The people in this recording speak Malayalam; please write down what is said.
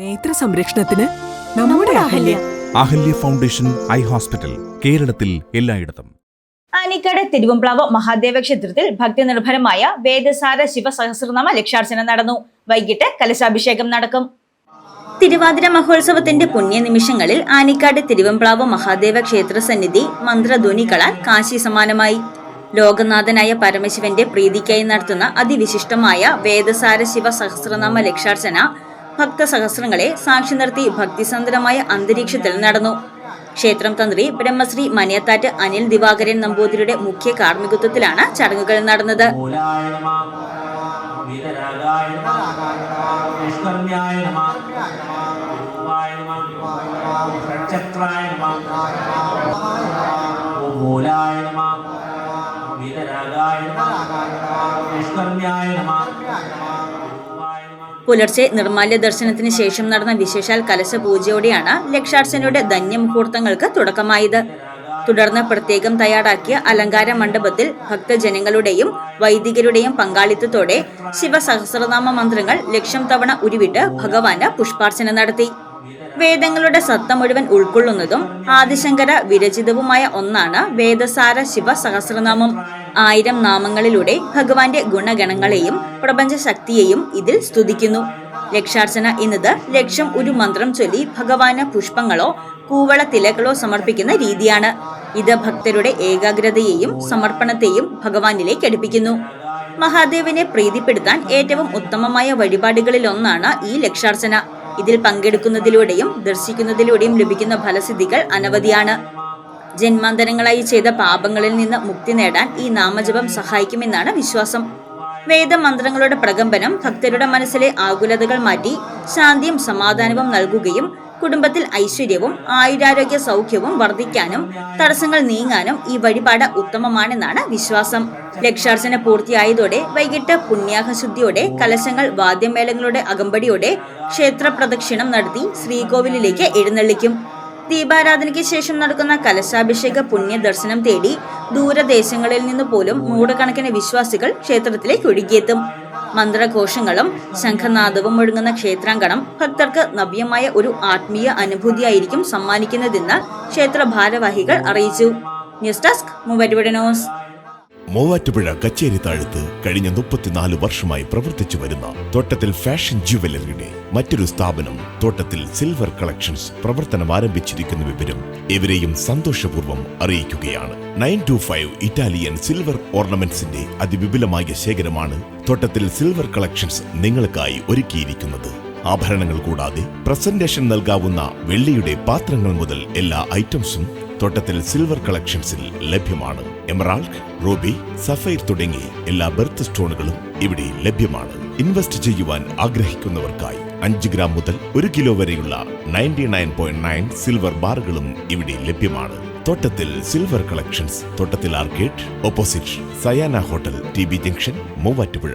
നേത്ര സംരക്ഷണത്തിന് നമ്മുടെ Ahalya. Ahalya. Foundation eye hospital കേരളത്തിൽ എല്ലായിടത്തും. ആനിക്കട തിരുവമ്പ്ലാവ് മഹാദേവ ക്ഷേത്രത്തിൽ ഭക്തി നിർഭരമായ വേദസാര ശിവസഹസ്രനാമ ലക്ഷാർച്ചന നടന്നു. വൈകിട്ട് കലശാഭിഷേകം നടക്കും. തിരുവാതിര മഹോത്സവത്തിന്റെ പുണ്യനിമിഷങ്ങളിൽ ആനിക്കാട് തിരുവമ്പ്ലാവ് മഹാദേവ ക്ഷേത്ര സന്നിധി മന്ത്രധ്വനികളാൽ കാശി സമാനമായി. ലോകനാഥനായ പരമശിവന്റെ പ്രീതിക്കായി നടത്തുന്ന അതിവിശിഷ്ടമായ വേദസാര ശിവ സഹസ്രനാമ ലക്ഷാർച്ചന ഭക്തസഹസ്രങ്ങളെ സാക്ഷി നിർത്തി ഭക്തിസന്ധരമായ അന്തരീക്ഷത്തിൽ നടന്നു. ക്ഷേത്രം തന്ത്രി ബ്രഹ്മശ്രീ മനിയത്താറ്റ് അനിൽ ദിവാകരൻ നമ്പൂതിരിയുടെ മുഖ്യ കാർമ്മികത്വത്തിലാണ് ചടങ്ങുകൾ നടന്നത്. മൂലായ നമ. പുലർച്ചെ നിർമാല്യ ദർശനത്തിന് ശേഷം നടന്ന വിശേഷാൽ കലശ പൂജയോടെയാണ് ലക്ഷാർച്ചനയുടെ ധന്യമുഹൂർത്തങ്ങൾക്ക് തുടക്കമായത്. തുടർന്ന് പ്രത്യേകം തയ്യാറാക്കിയ അലങ്കാര മണ്ഡപത്തിൽ ഭക്തജനങ്ങളുടെയും വൈദികരുടെയും പങ്കാളിത്തത്തോടെ ശിവസഹസ്രനാമ മന്ത്രങ്ങൾ ലക്ഷം തവണ ഉരുവിട്ട് ഭഗവാന് പുഷ്പാർച്ചന നടത്തി. വേദങ്ങളുടെ സത്ത മുഴുവൻ ഉൾക്കൊള്ളുന്നതും ആദിശങ്കര വിരചിതവുമായ ഒന്നാണ് വേദസാര ശിവ സഹസ്രനാമം ആയിരം നാമങ്ങളിലൂടെ ഭഗവാന്റെ ഗുണഗണങ്ങളെയും പ്രപഞ്ചശക്തിയെയും ഇതിൽ സ്തുതിക്കുന്നു. ലക്ഷാർച്ചന എന്നത് ലക്ഷം ഒരു മന്ത്രം ചൊല്ലി ഭഗവാന് പുഷ്പങ്ങളോ കൂവള തിലകളോ സമർപ്പിക്കുന്ന രീതിയാണ്. ഇത് ഭക്തരുടെ ഏകാഗ്രതയെയും സമർപ്പണത്തെയും ഭഗവാനിലേക്ക് അടുപ്പിക്കുന്നു. മഹാദേവനെ പ്രീതിപ്പെടുത്താൻ ഏറ്റവും ഉത്തമമായ വഴിപാടുകളിലൊന്നാണ് ഈ ലക്ഷാർച്ചന. ഇതിൽ പങ്കെടുക്കുന്നതിലൂടെയും ദർശിക്കുന്നതിലൂടെയും ലഭിക്കുന്ന ഫലസിദ്ധികൾ അനവധിയാണ്. ജന്മാന്തരങ്ങളായി ചെയ്ത പാപങ്ങളിൽ നിന്ന് മുക്തി നേടാൻ ഈ നാമജപം സഹായിക്കുമെന്നാണ് വിശ്വാസം. വേദമന്ത്രങ്ങളുടെ പ്രകമ്പനം ഭക്തരുടെ മനസ്സിലെ ആകുലതകൾ മാറ്റി ശാന്തിയും സമാധാനവും നൽകുകയും കുടുംബത്തിൽ ഐശ്വര്യവും ആയുരാരോഗ്യ സൗഖ്യവും വർദ്ധിക്കാനും തടസ്സങ്ങൾ നീങ്ങാനും ഈ വഴിപാട് ഉത്തമമാണെന്നാണ് വിശ്വാസം. ലക്ഷാർച്ചന പൂർത്തിയായതോടെ വൈകിട്ട് പുണ്യാഹശുദ്ധിയോടെ കലശങ്ങൾ വാദ്യമേളങ്ങളുടെ അകമ്പടിയോടെ ക്ഷേത്ര പ്രദക്ഷിണം നടത്തി ശ്രീകോവിലിലേക്ക് എഴുന്നള്ളിക്കും. ദീപാരാധനയ്ക്ക് ശേഷം നടക്കുന്ന കലശാഭിഷേക പുണ്യ ദർശനം തേടി ദൂരദേശങ്ങളിൽ നിന്ന് പോലും നൂറുകണക്കിന് വിശ്വാസികൾ ക്ഷേത്രത്തിലേക്ക് ഒഴുകിയെത്തും. മന്ത്രഘോഷങ്ങളും ശംഖനാദവും ഒഴുങ്ങുന്ന ക്ഷേത്രാങ്കണം ഭക്തർക്ക് നവ്യമായ ഒരു ആത്മീയ അനുഭൂതിയായിരിക്കും സമ്മാനിക്കുന്നതെന്ന് ക്ഷേത്ര ഭാരവാഹികൾ അറിയിച്ചു. ന്യൂസ് ഡെസ്ക് മൂവാറ്റുപുഴ മൂവാറ്റുപുഴ കച്ചേരി താഴത്ത് കഴിഞ്ഞ മുപ്പത്തിനാല് വർഷമായി പ്രവർത്തിച്ചു വരുന്ന തോട്ടത്തിൽ ഫാഷൻ ജുവലറിയുടെ മറ്റൊരു സ്ഥാപനം തോട്ടത്തിൽ സിൽവർ കളക്ഷൻസ് പ്രവർത്തനം ആരംഭിച്ചിരിക്കുന്ന വിവരം ഇവരെയും സന്തോഷപൂർവം അറിയിക്കുകയാണ്. Nine two five Italian silver ഓർണമെന്റ്സിന്റെ അതിവിപുലമായ ശേഖരമാണ് തോട്ടത്തിൽ സിൽവർ കളക്ഷൻസ് നിങ്ങൾക്കായി ഒരുക്കിയിരിക്കുന്നത്. ആഭരണങ്ങൾ കൂടാതെ പ്രസന്റേഷൻ നൽകാവുന്ന വെള്ളിയുടെ പാത്രങ്ങൾ മുതൽ എല്ലാ ഐറ്റംസും തോട്ടത്തിൽ സിൽവർ കളക്ഷൻസിൽ ലഭ്യമാണ്. എമറാൾഡ് റൂബി സഫൈർ തുടങ്ങി എല്ലാ ബെർത്ത് സ്റ്റോണുകളും ഇവിടെ ലഭ്യമാണ്. ഇൻവെസ്റ്റ് ചെയ്യുവാൻ ആഗ്രഹിക്കുന്നവർക്കായി അഞ്ച് ഗ്രാം മുതൽ ഒരു കിലോ വരെയുള്ള ninety nine point nine silver ബാറുകളും ഇവിടെ ലഭ്യമാണ്. Thottathil silver collections Thottathil arcade opposite Sayana hotel T B junction Muvattupuzha.